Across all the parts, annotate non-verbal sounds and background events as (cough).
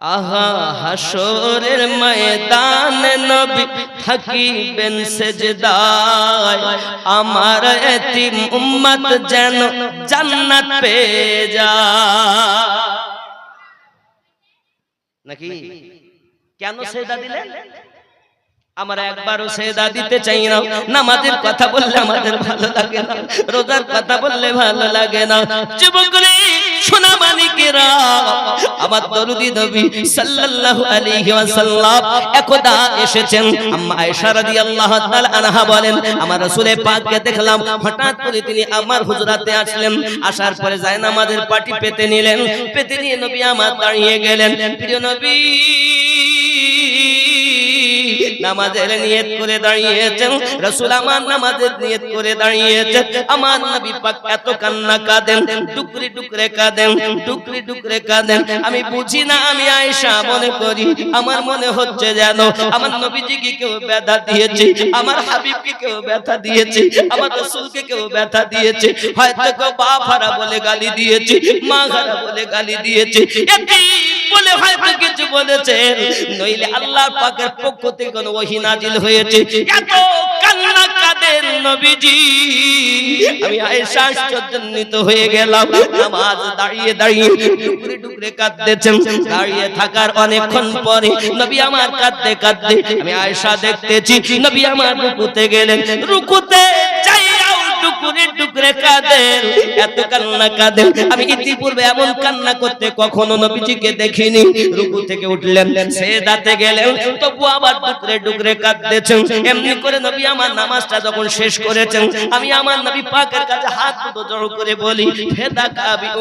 আহা হাসরের ময়দান নবী থাকিবেন সেজদায়। আমার এতিম উম্মত যেন জান্নাত পেয়ে যায়। নাকি? কেন সেজদা দিলেন? আমরা একবারও সেদা দিতে চাই না। নামাজের কথা বললে আমাদের ভালো লাগে না। রোজার কথা বললে ভালো লাগে না। যুবক রে সোনা মানিকেরা আমার দরুদি নবী সাল্লাল্লাহু আলাইহি ওয়াসাল্লাম একদা এসেছেন। আম্মা আয়েশা রাদিয়াল্লাহু তাআলা আনহা বলেন আমার রাসূলের পাককে দেখলাম হঠাৎ করে তিনি আমার হুজরাতে আসলেন। আসার পরে জায়নামাজের পাটি পেতে নিলেন। পেতে নিয়ে নবী আমার দাঁড়িয়ে গেলেন। প্রিয় নবী নামাজের নিয়ত করে দাঁড়িয়েছেন। রাসূল আমার নামাজের নিয়ত করে দাঁড়িয়েছেন। আমার নবী পাক এত কান্না কাঁদেন, টুকরি টুকরে কাঁদেন, টুকরি টুকরে কাঁদেন। আমি বুঝি না, আমি আয়েশা মনে করি, আমার মনে হচ্ছে যেন আমার নবীজিকে কেউ ব্যথা দিয়েছে, আমার হাবিবকে কেউ ব্যথা দিয়েছে, আমার রাসূলকে কেউ ব্যথা দিয়েছে। হয়তো কেউ বাপ হারা বলে গালি দিয়েছে, মা হারা বলে গালি দিয়েছে। বলে হয়তো কিছু বলেছেন। নইলে আল্লাহ পাকের পক্ষ থেকে কোন ওহী নাজিল হয়েছে। এত কান্না কাদের নবীজি? আমি আয়েশা আশ্চর্যান্বিত হয়ে গেলাম। নামাজ দাঁড়িয়ে দাঁড়িয়ে টুকরে টুকরে কাঁদতেছেন। দাঁড়িয়ে থাকার অনেকক্ষণ পরে নবী আমার কাঁদতে কাঁদতে আমি আয়েশা দেখতেছি, নবী আমার রুকুতে গেলেন। রুকুতে এত কান্না আমি ইতিপূর্বে এমন কান্না করতে কখনো নবীজিকে দেখিনি। রুকু থেকে উঠলেন, সেদাতে গেলেন, তবু আবার টুকরে টুকরে কাঁদতেছেন। এমনি করে নবী আমার নামাজটা যখন শেষ করেছেন, আমি আমার নবী পাকের কাছে হাত করে বলি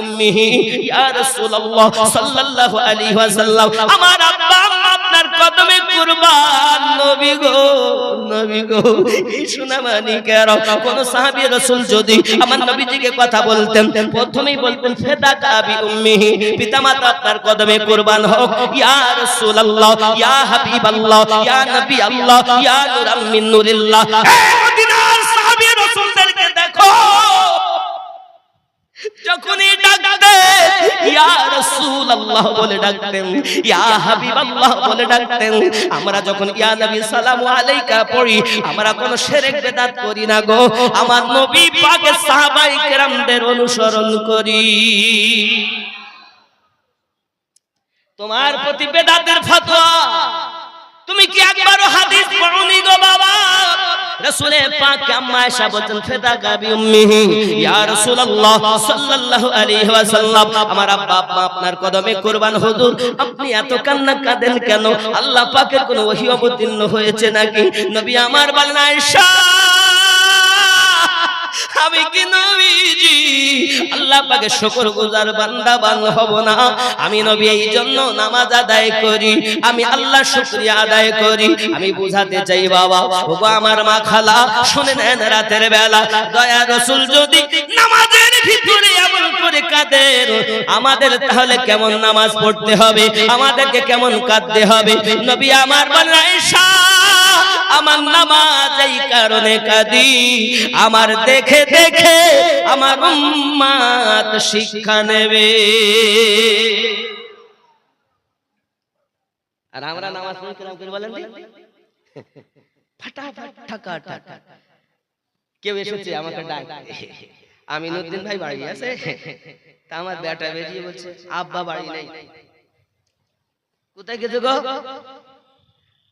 উম্মিহি, ইয়া রাসূলুল্লাহ সাল্লাল্লাহু আলাইহি ওয়াসাল্লাম, আমার আব্বা কদমে কুরবান, নবী গো নবী গো। এই সোনা মানিকেরা কোন সাহাবী রাসূল যদি আমার নবীজিকে কথা বলতেন, প্রথমেই বলতেন ফেদা কাবি উম্মিহি পিতামাতা আপনার কদমে কুরবান হোক। ইয়া রাসূলুল্লাহ, ইয়া হাবিবাল্লাহ, ইয়া নবী আল্লাহ ইয়া নূরাম মিন নূরিল্লাহ। মদিনার সাহাবী রাসূলদেরকে দেখো। যখনই ডাকতেন ইয়া রাসূলুল্লাহ বলে ডাকতেন, ইয়া হাবিবাল্লাহ বলে ডাকতেন, আমরা যখন, ইয়া নবী সালামু আলাইকা পড়ি, আমরা কোন শিরক বেদাত করি না গো, আমার নবী পাকের সাহাবাই কেরামদের অনুসরণ করি। তোমার প্রতি বেদাতের ফতোয়া, তুমি কি একবারও হাদিস পড়নি গো বাবা? রাসূলের পাক আম্মা আয়েশা বলেন ফেদা গাবি উম্মিহি ইয়া রাসূলুল্লাহ সাল্লাল্লাহু আলাইহি ওয়াসাল্লাম আমার আব্বা আম্মা আপনার কদমে কুরবান হুজুর। আপনি এত কান্না কাঁদেন কেন? আল্লাহ পাকের কোনো ওহী অবতীর্ণ হয়েছে নাকি? নবী আমার বলেন আয়েশা! আমি কি নবীজি? আল্লাহ পাকে শুকর গুজার বান্দা বান হব না। আমি নবী এই জন্য নামাজ আদায় করি। আমি আল্লাহ শুকরিয়া আদায় করি। আমি বুঝাতে চাই বাবা ওগো আমার মা খালা। শুনে নেন রাতের বেলা। দয়া রসুল যদি নামাজের ভিতরে এমন করে কাঁদেন। আমাদের তাহলে কেমন নামাজ পড়তে হবে? আমাদেরকে কেমন কাঁদতে হবে? নবী আমার বানাইশা আমার নামাজ এই কারণে কাঁদি। আমার দেখে দেখে আমার উম্মাত শিক্ষা নেবে। আর আমরা নামাজ পড়ি কেরাম করে বলেন? ফাটাফাট ঠাকা ঠাকা। কেউ এসেছে, আমাকে ডাক। আমিনুদ্দিন ভাই বাড়ি আছে। তা আমার বেটা বেরিয়ে বলছে, আব্বা বাড়ি নেই। কোথায় গেছে গো?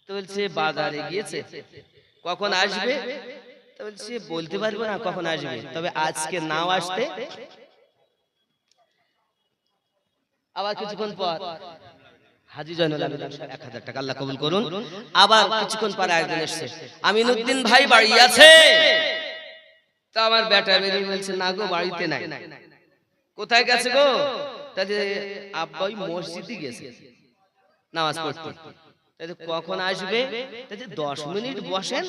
তো বলছে বাজারে গিয়েছে। কখন আসবে? তো বলছে বলতে পারব না কখন আসবে। তবে আজকে নাও আসতে। আবার কিছুক্ষণ পর হাজি জয়নুল আবেদিন সাহেব টাকা আল্লাহ কবুল করুন। আবার কিছুক্ষণ পর একজন এসছে আমিনুদ্দিন ভাই বাড়ি আছে? তা আমার বেটা বেরিয়ে বলছে না গো বাড়িতে নাই। কোথায় গেছে গো? তাহলে আব্বাই মসজিদে গেছে। নামাজ পড়তে। কখন আসবে? দশ মিনিট বসেন।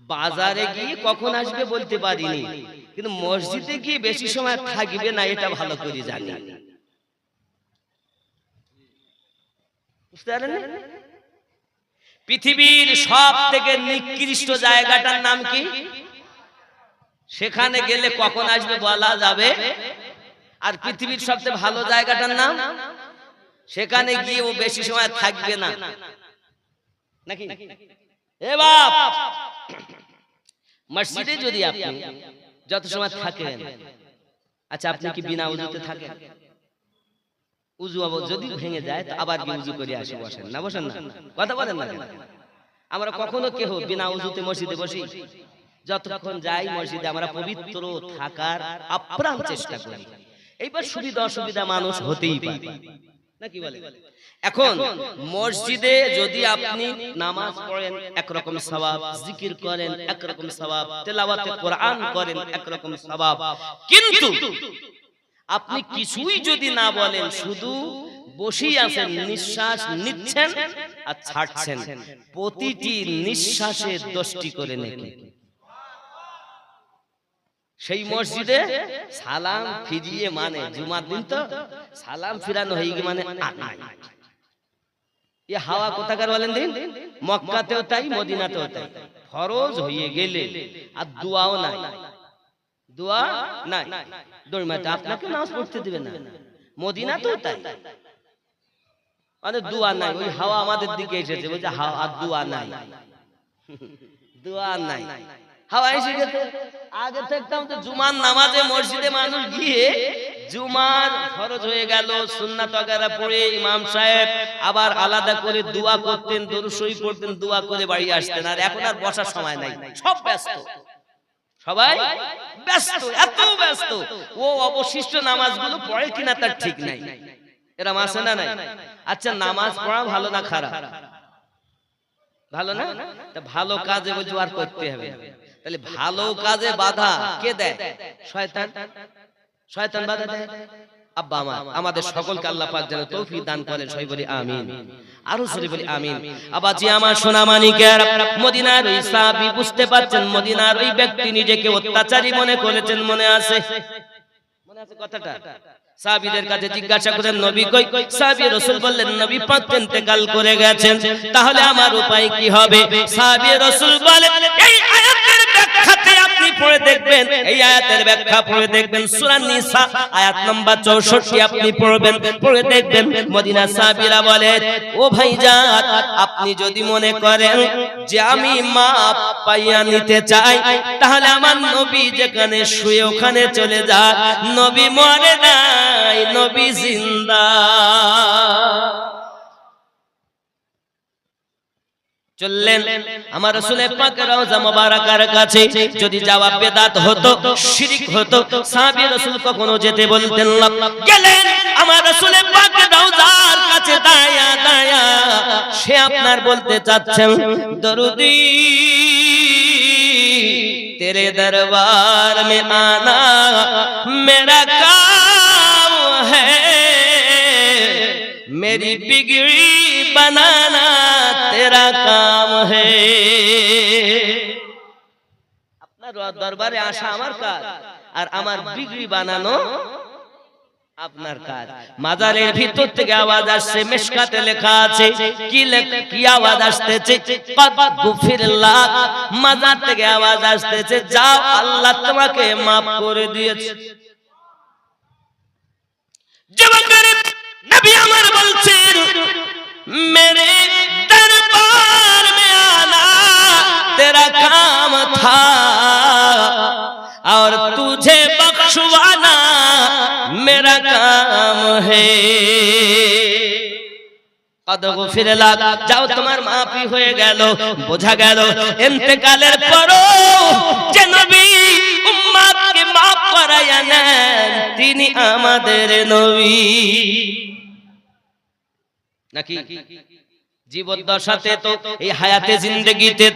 বাজারে গিয়ে কখন আসবে বলতে পারিনি। কিন্তু মসজিদে গিয়ে বেশি সময় থাকবে না এটা ভালো করে জানি। বুঝতে পৃথিবীর সব থেকে নিকৃষ্ট জায়গাটার নাম কি? সেখানে গেলে কখন আসবে বলা যাবে? আর পৃথিবীর সবচেয়ে ভালো জায়গাটার নাম? সেখানে গিয়ে ও বেশি সময় থাকবে না। নাকি? এ বাপ! মসজিদে যদি আপনি যত সময় থাকেন আচ্ছা আপনি কি বিনা উজুতে থাকেন? উজু আবার যদি ভেঙে যায় তো আবার কি উজু করে আসে বসেন না বসেন না। কথা বলেন না আমরা কখনো কেহ বিনা উজুতে মসজিদে বসি। যতক্ষণ যাই মসজিদে আমরা পবিত্র থাকার আপ্রাণ চেষ্টা করি। এইবার সুবিধা অসুবিধা মানুষ হতেই পারে। নাকি বলে? এখন মসজিদে যদি আপনি নামাজ পড়েন একরকম জিকির করেন একরকম তেলাওয়াতে কোরআন করেন একরকম কিন্তু আপনি কিছুই যদি না বলেন শুধু বসেই আছেন নিঃশ্বাস নিচ্ছেন আর ছাড়ছেন। প্রতিটি নিঃশ্বাসে দশটি করে নেকি। সেই মসজিদে সালাম ফিরিয়ে মানে জুমার দিন তো সালাম ফিরানো হয়ে গিয়ে মানে আনাই এ হাওয়া কোথাকার বলেন দিন? মক্কাতেও তাই মদিনাতেও তাই। ফরজ হয়ে গেলে আর দোয়াও নাই। দোয়া নাই। দৌড়মাতে আপনাকে নামাজ পড়তে দিবে না। মদিনাতেও তাই। মানে দোয়া নাই ওই হাওয়া আমাদের দিকে এসেছে বলছে হাওয়া আর দোয়া নাই। দোয়া নাই। (laughs) হাওয়া এসে গেছে। আগে থাকতাম তো জুমার নামাজে মসজিদে মানুষ গিয়ে জুমার খরচ হয়ে গেল সুন্নাত ওয়াগারা পড়ে ইমাম সাহেব আবার আলাদা করে দোয়া করতেন দরুসই পড়তেন দোয়া করে বাড়ি আসতেন। আর এখন আর বসার সময় নাই সব ব্যস্ত। সবাই ব্যস্ত এত ব্যস্ত। ও অবশিষ্ট নামাজগুলো পড়ে কিনা তার ঠিক নাই। এরা মাসে না নাই? আচ্ছা নামাজ পড়া ভালো না খারাপ? ভালো না। তা ভালো কাজে বলছো আর করতে হবে। তাহলে ভালো কাজে বাধা কে দেয়? শয়তান। শয়তান বাধা দেয়? আব্বা আমার আমাদের সকলকে আল্লাহ পাক যেন তৌফিক দান করেন সবাই বলি আমিন। আরও সরি বলি আমিন। আমার সোনা মানিকের মদিনার ওই সাহাবী বুঝতে পারছেন মদিনার ওই ব্যক্তি নিজেকে অত্যাচারী মনে করেছেন মনে আছে? মনে আছে কথাটা? সাহাবীদের কাছে জিজ্ঞাসা করেন নবী কই? সাহাবী রাসূল বললেন নবী পাক ইন্তেকাল করে গেছেন। তাহলে আমার উপায় কি হবে? সাহাবী রাসূল বলেন এই আয়াতের ব্যাখ্যাতে আপনি পড়ে দেখবেন, এই আয়াতের ব্যাখ্যা পড়ে দেখবেন, সূরা নিসা, আয়াত নাম্বার 64 আপনি পড়বেন, পড়ে দেখবেন, মদিনা সাহাবীরা বলে, ও ভাইজান, আপনি যদি মনে করেন যে আমি মাপ পাইয়া নিতে চাই, তাহলে আমার নবী যেখানে শুয়ে ওখানে চলে যায় নবী মরে নাই, নবী জিন্দা। চললেন। আমার রসুলের পাক রওজা মোবারকার কাছে যদি যাওয়া বেদাত হতো শিরিক হতো সাহাবী রাসূল কখনো যেতে বলতেন না। গেলেন আমার রসুলের পাক রওজার কাছে দায়া দায়া সে আপনার বলতে চাচ্ছেন দরুদি তেরে দরবার মে আনা মেরা কাম হ্যায়। মেরি বিগড়ি বানানা तेरा काम है আপনার দরবারে আসা আমার কাজ আর আমার বিগড়ি বানানো আপনার কাজ মাজারের ভিতর থেকে আওয়াজ আসছে মেশকাতে লেখা আছে কি লেখা কি আওয়াজ আসতেছে কদ গুফিরল্লাহ মাজার থেকে আওয়াজ আসতেছে যাও আল্লাহ তোমাকে maaf করে দিয়েছে যুবকের নবী আমার বলছেন মেরে तेरा काम था और तुझे बख्शवाना मेरा काम है কদ গফির লাগ যাও তোমার মাফি হয়ে গেল বোঝা গেল ইন্তেকালের পরও যে নবী উম্মাদকে মাফ করাইয়া নেন তিনি আমাদের নবী নাকি জীবদ্দশাতে তো, এই হায়াতে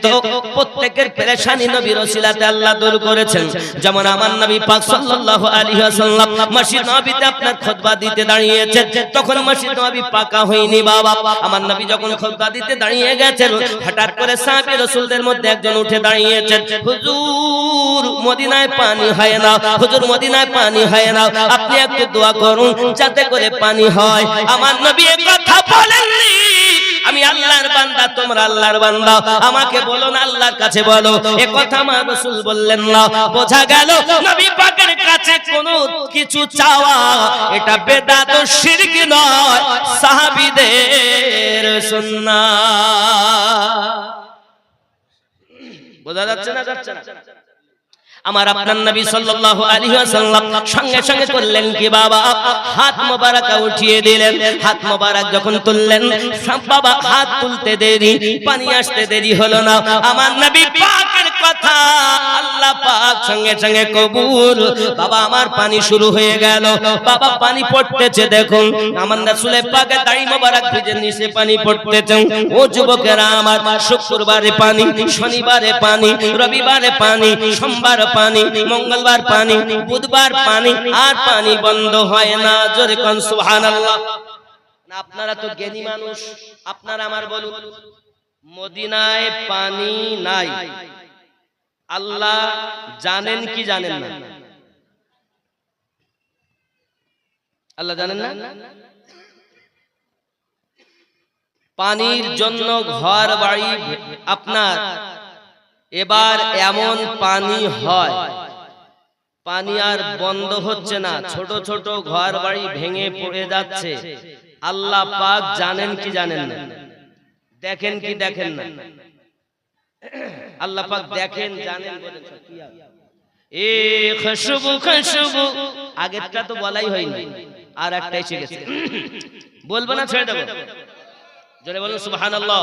তো প্রত্যেকের পেরেশানি নবী রসিলাতে আল্লাহ দূর করেছেন। যেমন আমার নবী পাক সাল্লাল্লাহু আলাইহি ওয়াসাল্লাম মসজিদ নবীতে আপনার খুতবা দিতে দাঁড়িয়েছেন। তখন মসজিদ নবী পাকা হয়নি বাবা। আমার নবী যখন খুতবা দিতে দাঁড়িয়ে গেছেন, হঠাৎ করে সাহাবী রাসূলদের মধ্যে একজন উঠে দাঁড়িয়েছেন। হুজুর, মদিনায় পানি হয় না। হুজুর, মদিনায় পানি হয় না। আপনি একটু দোয়া করুন, যাতে করে পানি হয়। আমার নবী কথা বলেননি। আমি আল্লাহর বান্দা, তোমরা আল্লাহর বান্দা। আমাকে বলো না, আল্লাহর কাছে বলো। এ কথা আমার রাসূল বললেন না। বোঝা গেল, নবী পাকের কাছে কোনো কিছু চাওয়া, এটা বেদাত, শিরক নয়, সাহাবীদের সুন্নাহ। বোঝা যাচ্ছে না যাচ্ছে না? আমার আপনার নবী সাল্লাল্লাহু আলাইহি ওয়াসাল্লাম সঙ্গে সঙ্গে করলেন কি বাবা, হাত মোবারক উঠিয়ে দিলেন। হাত মোবারক যখন তুললেন, বাবা, হাত তুলতে দেরি, পানি আসতে দেরি হলো না। আমার নবী পাকের কথা আল্লাহ পাক সঙ্গে সঙ্গে কবুল। বাবা, আমার পানি শুরু হয়ে গেল। বাবা, পানি পড়তেছে, দেখুন। আমার রাসূলের পাকে দাড়ি মোবারক ভিজে নিচে পানি পড়তেছে। ও যুবকেরা, আমার শুক্রবারে পানি, শনিবারে পানি, রবিবারে পানি, সোমবার পানি, মঙ্গলবার পানি, বুধবার পানি, আর পানি বন্ধ হয় না। জোরে কোন, সুবহানাল্লাহ। না, আপনারা তো জ্ঞানী মানুষ। আপনারা আমার বলুন, মদিনায় পানি নাই। আল্লাহ জানেন কি জানেন না। আল্লাহ জানেন না? পানির জন্য ঘর বাড়ি আপনার। এবার এমন পানি হয়, পানি আর বন্ধ হচ্ছে না। ছোট ছোট ঘর বাড়ি ভেঙে পড়ে যাচ্ছে। আল্লাহ পাক জানেন কি জানেন না। দেখেন কি দেখেন না। আল্লাহ পাক দেখেন জানেন বলেন? এ খুশবু খুশবু। আগেরটা তো বলাই হয়নি। আর একটা এসে গেছে। (clears throat) বলব না ছেড়ে দেবো? জোরে বলুন সুবহানাল্লাহ।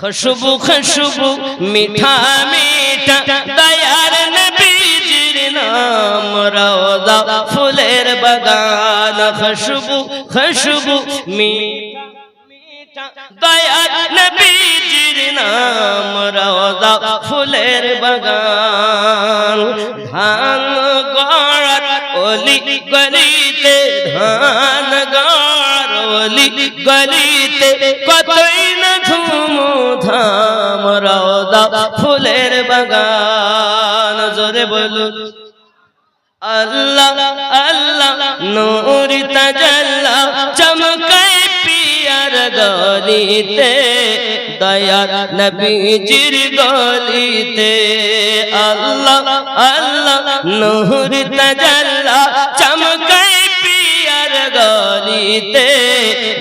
খুশবু খুশবু মিঠা মিঠা দয়ার নবীজির নাম রওজা ফুলের বাগান। খুশবু খুশবু মিঠা মিঠা ফুলের বাগান। ধান গড় অলি গলিতে, ধান গড় অলি গলিতে। কতই না ধুম ধাম রওদা ফুলের বাগান। জোরে বলুন। আল্লাহ আল্লাহ, নূর পিয়ার গলিতে দয়ার নবীজির গলিতে। আল্লাহ আল্লাহ, নূর তাজাল্লা চমকায় পিয়ার গলিতে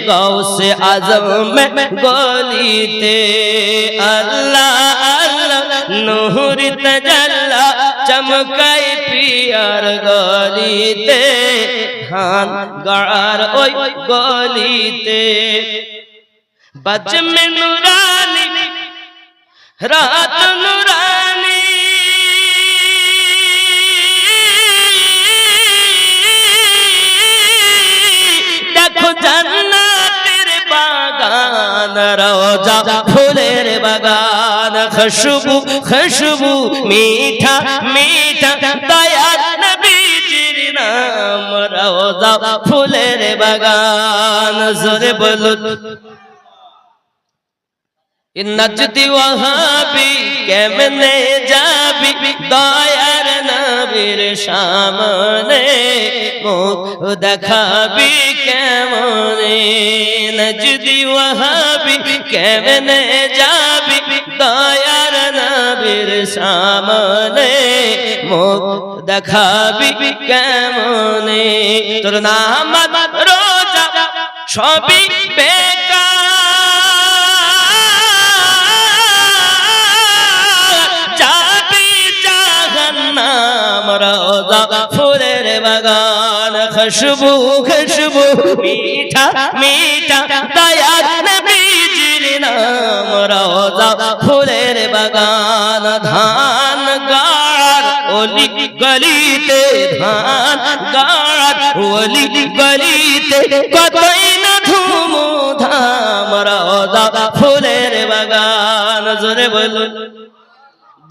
গৌসে আজম গলিতে। আল্লাহ আল্লাহ, নূর তাজাল্লা চমকায় পিয়ার গলিতে। ধান গাড়ার ওই গলিতে। বজ মে নুরানি রাত নুরানি দেখো জান্নাতের বাগান রওজা ফুলের বাগান খুশবু খুশবু মিঠা মিঠা দয়ার নবীজির নাম রওজা ফুলের বাগান জোরে বলুন নজদি ওহাবি কেমনে যাবি? দয়ার নবীর সামনে মুখ দেখাবি কেমনে? নজদি ওহাবি কেমনে যাবি? দয়ার নবীর সামনে মুখ দেখাবি কেমনে? তোর নাম রোজা সবই বেকার রওজা ফুলের বাগান, খুশবু খুশবু, মিঠা মিঠা দয়া নবীজির নাম রওজা ফুলের বাগান, ধান, গাড় ওলি গলিতে ধান, গাড় ওলি গলিতে কতই না ধুম ধাম রওজা ফুলের বাগান, জোরে বলুন।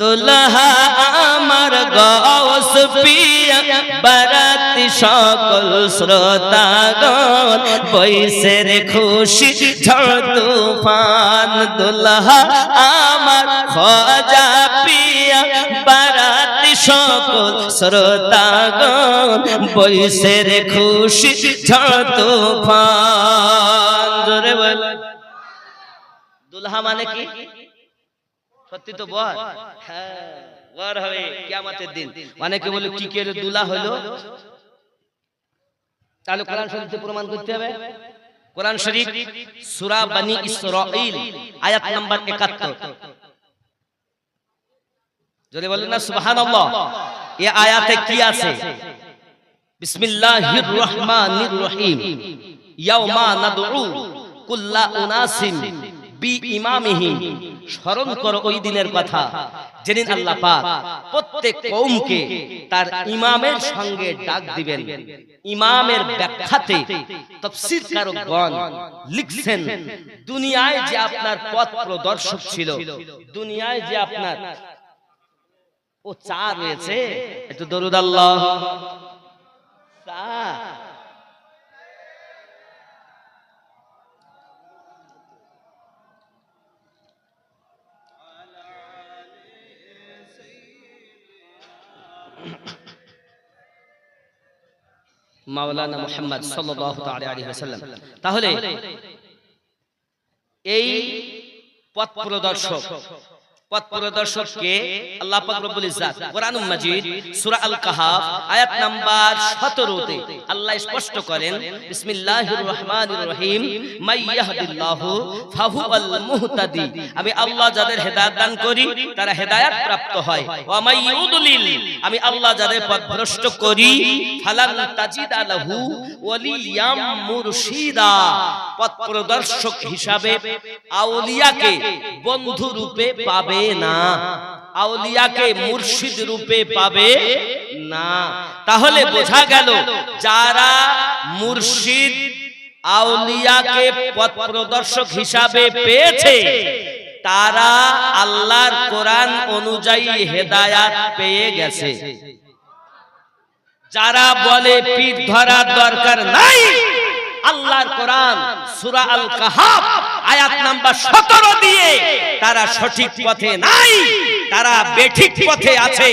আমার গৌস পিয়া বারাতি সকল শ্রোতাগণ। বৈশের খুশি ঝড় তুফান, দুলহা আমার খজা পিয়া বারাতি সকল শ্রোতাগণ। বৈশের খুশি ঝড় তুফান দুলহা মানে কি? সত্যি তো বল। হ্যাঁ হবে কিয়ামতের দিন। অনেকে বলে কি করে দুলা হলো। তাহলে কোরআন শরীফে প্রমাণ করতে হবে। কোরআন শরীফ সূরা বনি ইসরাঈল আয়াত নাম্বার 71 যদি বলেন না সুবহানাল্লাহ। এই আয়াতে কি আছে? বিসমিল্লাহির রহমানির রহিম। ইয়াউমা নাদউ কুল্লা উনাসিম বি ইমামিহি স্মরণ করো ওই দিনের কথা। যেদিন আল্লাহ পাক প্রত্যেক কওমকে তার ইমামের সঙ্গে ডাক দিবেন। ইমামের ব্যাখ্যাতে তাফসীর কারকগণ লিখছেন দুনিয়ায় যে আপনার পথ প্রদর্শক ছিল দুনিয়ায় যে আপনার ও চা রয়েছে একটু দরুদ আল্লাহ। চা। মাওলানা মুহাম্মদ সাল্লাল্লাহু তাআলা আলাইহি ওয়াসাল্লাম। তাহলে এই পথ প্রদর্শক পথ আল্লাহ পাক রব্বুল ইজ্জাত, কোরআনুল মাজিদ, সূরা আল কাহাফ আয়াত নাম্বার 17 তে আল্লাহ স্পষ্ট করেন, বিসমিল্লাহির রহমানির রহিম মাই ইয়াহদিল্লাহু ফাহুয়াল মুহতাদি। আমি আল্লাহ যাদের হেদায়েত দান করি, তারা হেদায়েত প্রাপ্ত হয়। আমি আল্লাহ যাদের পথভ্রষ্ট করি পথ প্রদর্শক হিসাবে আউলিয়াকে বন্ধু রূপে পাবে না। আউলিয়াকে মুর্শিদ রূপে পাবে না। তাহলে বোঝা গেল যারা মুর্শিদ আউলিয়াকে পথ প্রদর্শক হিসাবে পেয়েছে তারা আল্লাহর কোরআন অনুযায়ী হেদায়াত পেয়ে গেছে। যারা বলে পীর ধরার দরকার নাই আল্লাহর কোরআন সূরা আল কাহাফ আয়াত নাম্বার 17 দিয়ে তারা সঠিক পথে নাই তারা বেঠিক পথে আছে।